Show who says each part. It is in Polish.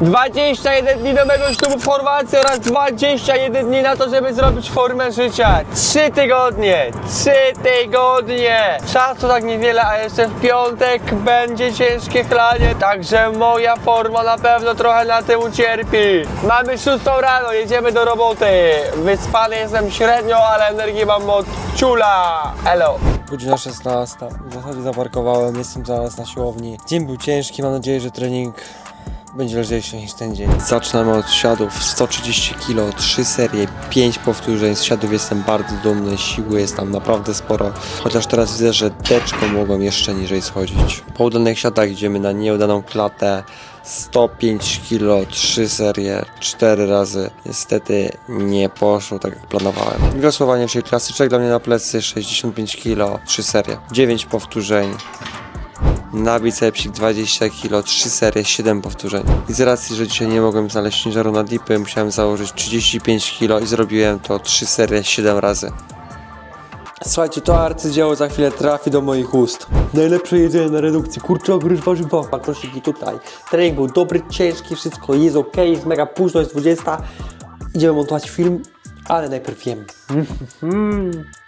Speaker 1: 21 dni do mego ślubu w Chorwacji oraz 21 dni na to, żeby zrobić formę życia. 3 tygodnie, 3 tygodnie. Czasu tak niewiele, a jeszcze w piątek będzie ciężkie chlanie, także moja forma na pewno trochę na tym ucierpi. Mamy 6 rano, jedziemy do roboty. Wyspany jestem średnio, ale energii mam od ciula. Elo.
Speaker 2: Godzina 16. W zasadzie zaparkowałem, jestem zaraz na siłowni. Dzień był ciężki, mam nadzieję, że trening będzie lżejszy niż ten dzień. Zaczynamy od siadów. 130 kg, 3 serie, 5 powtórzeń. Z siadów jestem bardzo dumny, siły jest tam naprawdę sporo. Chociaż teraz widzę, że teczką mogłem jeszcze niżej schodzić. Po udanych siadach idziemy na nieudaną klatę. 105 kg, 3 serie, 4 razy. Niestety nie poszło tak jak planowałem. Wiosłowanie, czyli klasyczek dla mnie na plecy, 65 kg, 3 serie, 9 powtórzeń. Na bicepsik 20 kg, 3 serie, 7 powtórzeń. I z racji, że dzisiaj nie mogłem znaleźć ciężaru na dipy, musiałem założyć 35 kg i zrobiłem to 3 serie, 7 razy. Słuchajcie, to arcydzieło za chwilę trafi do moich ust. Najlepsze jedzenie na redukcji, kurczak, ryż, warzywa. Makrosiki tutaj. Trening był dobry, ciężki, wszystko jest ok, jest mega późno, jest 20. Idziemy montować film, ale najpierw jem.